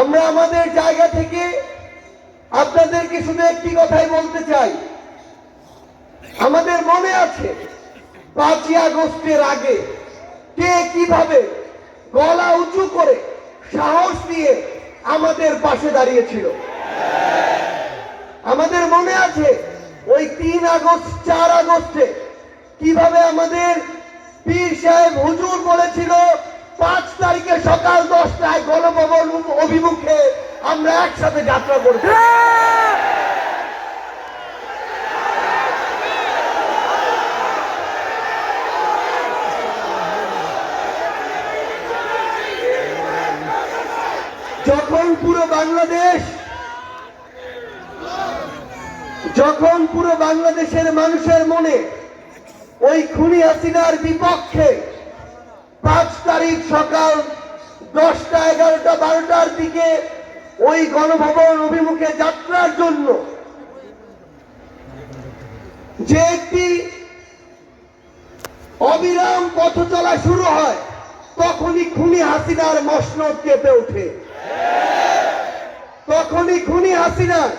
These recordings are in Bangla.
আমরা আমাদের জায়গা থেকে আপনাদেরকে শুধু একটি কথাই বলতে চাই। আমাদের মনে আছে, পাঁচই আগস্টের আগে কে কীভাবে গলা উঁচু করে সাহস দিয়ে আমাদের পাশে দাঁড়িয়েছিল। আমাদের মনে আছে, ওই তিন আগস্ট, চার আগস্টে কীভাবে আমাদের পীর সাহেব হুজুর বলেছিল, পাঁচ তারিখে সকাল দশটায় গণভবন অভিমুখে আমরা একসাথে যাত্রা করব। যখন পুরো বাংলাদেশ, যখন পুরো বাংলাদেশের মানুষের মনে ওই খুনি হাসিনার বিপক্ষে পাঁচ তারিখ সকাল দশটা, এগারোটা, বারোটার দিকে ওই গণভবন অভিমুখে যাত্রার জন্য যে একটি অবিরাম পথ চলা শুরু হয়, তখনই খুনি হাসিনার মসনদ কেঁপে ওঠে। তখনই খুনি হাসিনার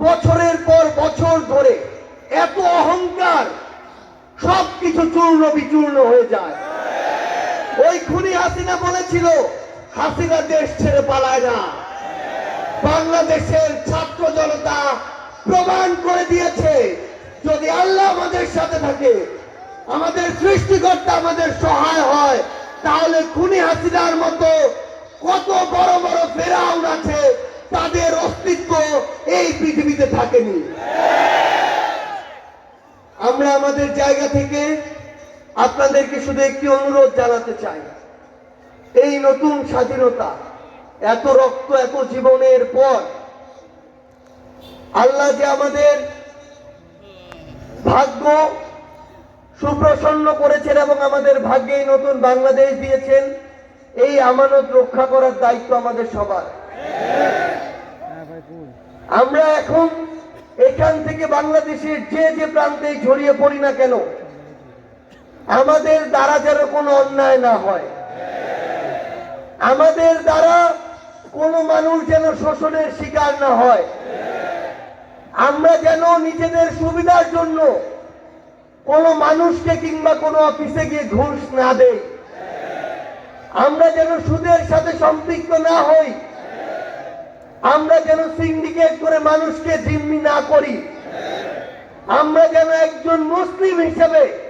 বছরের পর বছর ধরে এত অহংকার, সবকিছু চূর্ণ বিচূর্ণ হয়ে যায়। ওই খুনি হাসিনা বলেছিল, হাসিনা দেশ ছেড়ে পালায় না। বাংলাদেশের ছাত্র জনতা প্রমাণ করে দিয়েছে, যদি আল্লাহ আমাদের সাথে থাকে, আমাদের সৃষ্টিকর্তা আমাদের সহায় হয়, তাহলে খুনি হাসিনার মতো কত বড় বড় ফেরাউন আছে, তাদের অস্তিত্ব এই পৃথিবীতে থাকেনি। আমরা আমাদের জায়গা থেকে আপনাদেরকে শুধু একটি অনুরোধ জানাতে চাই। এই নতুন স্বাধীনতা, এত রক্ত, এত জীবনের পর আল্লাহ যে আমাদের ভাগ্য সুপ্রসন্ন করেছেন এবং আমাদের ভাগ্যে নতুন বাংলাদেশ দিয়েছেন, এই আমানত রক্ষা করার দায়িত্ব আমাদের সবার। আমরা এখন এখান থেকে বাংলাদেশের যে যে প্রান্তে ছড়িয়ে পড়ি না কেন আমাদের দ্বারা যেন কোনো অন্যায় না হয়। আমাদের দ্বারা কোনো মানুষ যেন শোষণের শিকার না হয়। আমরা যেন নিজেদের সুবিধার জন্য কোনো মানুষকে কিংবা কোনো অফিসে গিয়ে ঘুষ না দেই। আমরা যেন সুদের সাথে সম্পৃক্ত না হই। আমরা যেন সিন্ডিকেট করে মানুষকে জিম্মি না করি। আমরা যেন একজন মুসলিম হিসেবে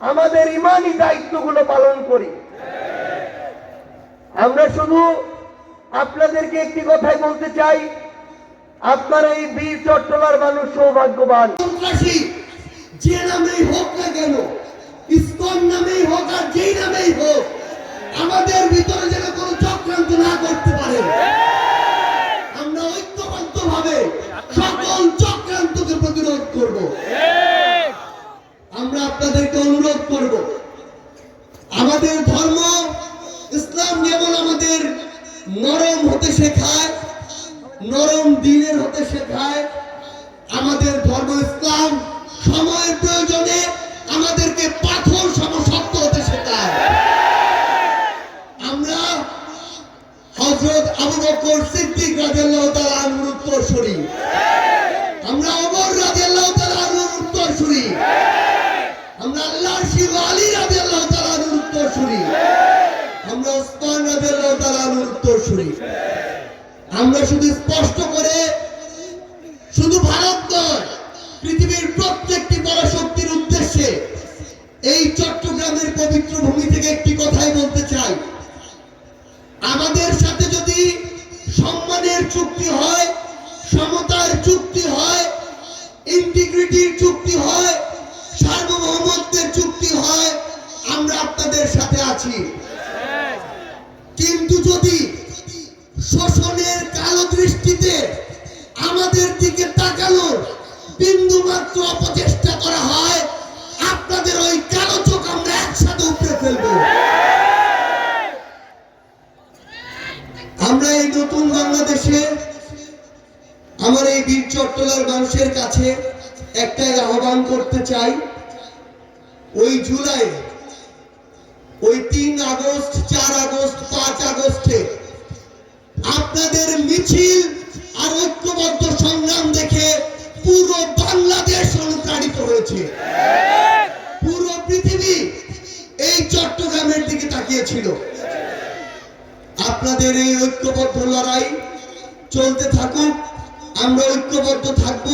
আমাদের ইমানি দায়িত্বগুলো পালন করি। আমরা শুধু আপনাদেরকে একটি কথাই বলতে চাই, আপনারা এই বীর চট্টলার মানুষ সৌভাগ্যবান। যে নামেই হোক না কেন, ইসকন নামেই হোক আর যেই নামেই হোক, আমাদের ভিতরে যেন কোনো চক্রান্ত না করতে পারে। আমরা ঐক্যবদ্ধ ভাবে সকল চক্রান্তকে প্রতিরোধ করব। করব। আমাদের ধর্ম, ইসলাম যেমন আমাদের নরম হতে শেখায়, নরম দিনের হতে শেখায়, আমাদের ধর্ম ইসলাম সময়ের প্রয়োজনে আমাদেরকে পাথর সমশক্ত হতে শেখায়। আমরা হযরত আবু বকর সিদ্দিক আনহুর উত্তরসূরি। আমরা ওমর রাদিয়াল্লাহু উত্তরসূরি আমরা শুধু স্পষ্ট করে শুধু ভারত নয়, পৃথিবীর প্রত্যেকটি বড় শক্তির উদ্দেশ্যে এই চট্টগ্রামের পবিত্র ভূমি থেকে একটি কথাই বলতে চাই। আমাদের সাথে যদি সম্মানের চুক্তি হয়, সমতার চুক্তি হয়, ইন্টিগ্রিটির চুক্তি হয়, সার্বভৌমত্বের চুক্তি হয়, আমরা আপনাদের সাথে আছি কিন্তু যদি শোষণের কালো দৃষ্টিতে আমাদের দিকে তাকানোর বিন্দু মাত্র অপচেষ্টা করা হয়, আপনাদের ওই কালো চোখ আমরা একসাথে উপড়ে ফেলব। আমরা এই নতুন বাংলাদেশে আমার এই বীর চট্টলার মানুষের কাছে একটাই আহ্বান করতে চাই। ওই জুলাই, ওই তিন আগস্ট, চার আগস্ট, পাঁচ আগস্টে আপনাদের মিছিল আর ঐক্যবদ্ধ সংগ্রাম দেখে পুরো বাংলাদেশ অনুপ্রাণিত হয়েছে। পুরো পৃথিবী এই চট্টগ্রামের দিকে তাকিয়েছিল। আপনাদের এই ঐক্যবদ্ধ লড়াই চলতে থাকুক, আমরা ঐক্যবদ্ধ থাকব।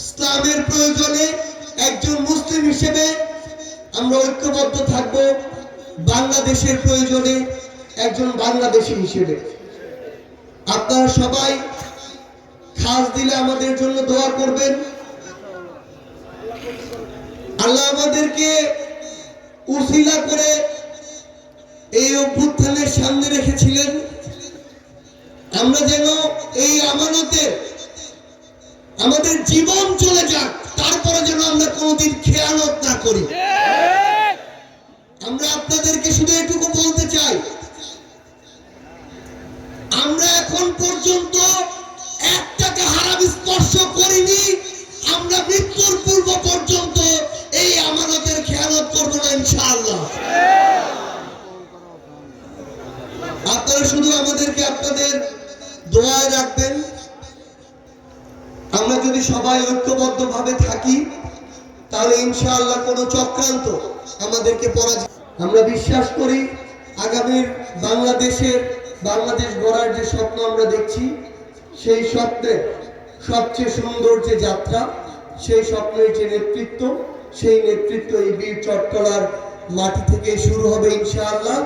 ইসলামের প্রয়োজনে একজন মুসলিম হিসেবে আমরা ঐক্যবদ্ধ থাকব। বাংলাদেশের প্রয়োজনে একজন বাংলাদেশি হিসেবে। আপনারা সবাই খাস দিলে আমাদের জন্য দোয়া করবেন। আল্লাহ আমাদেরকে উসিলা করে এই অভ্যুত্থানের সামনে রেখেছিলেন। আমরা যেন এই আমানতে আমাদের জীবন চলে যাক, তারপরে যেন আমরা কোনোদিন খেয়ালত না করি। আমরা আপনাদেরকে সবাই ঐক্যবদ্ধ ভাবে থাকি, তাহলে ইনশাআল্লাহ কোনো চক্রান্ত আমাদেরকে পরাজয় আমরা বিশ্বাস করি আগামীর বাংলাদেশের, বাংলাদেশ গড়ার যে স্বপ্ন আমরা দেখছি, সেই স্বপ্নে সবচেয়ে সুন্দর যে যাত্রা, সেই স্বপ্নের যে নেতৃত্ব, সেই নেতৃত্ব এই বীর চট্টলার মাটি থেকে শুরু হবে ইনশাআল্লাহ।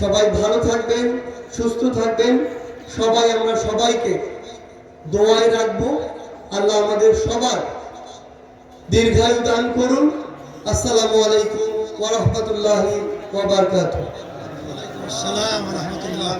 সবাই ভালো থাকবেন, সুস্থ থাকবেন। সবাই আমরা সবাইকে দোয়ায় রাখব। আল্লাহ আমাদের সবার দীর্ঘায়ু দান করুন। আসসালামু আলাইকুম ওরহমতুল্লাহ ওবরকাত আসসালাম রহমতুল্লাহ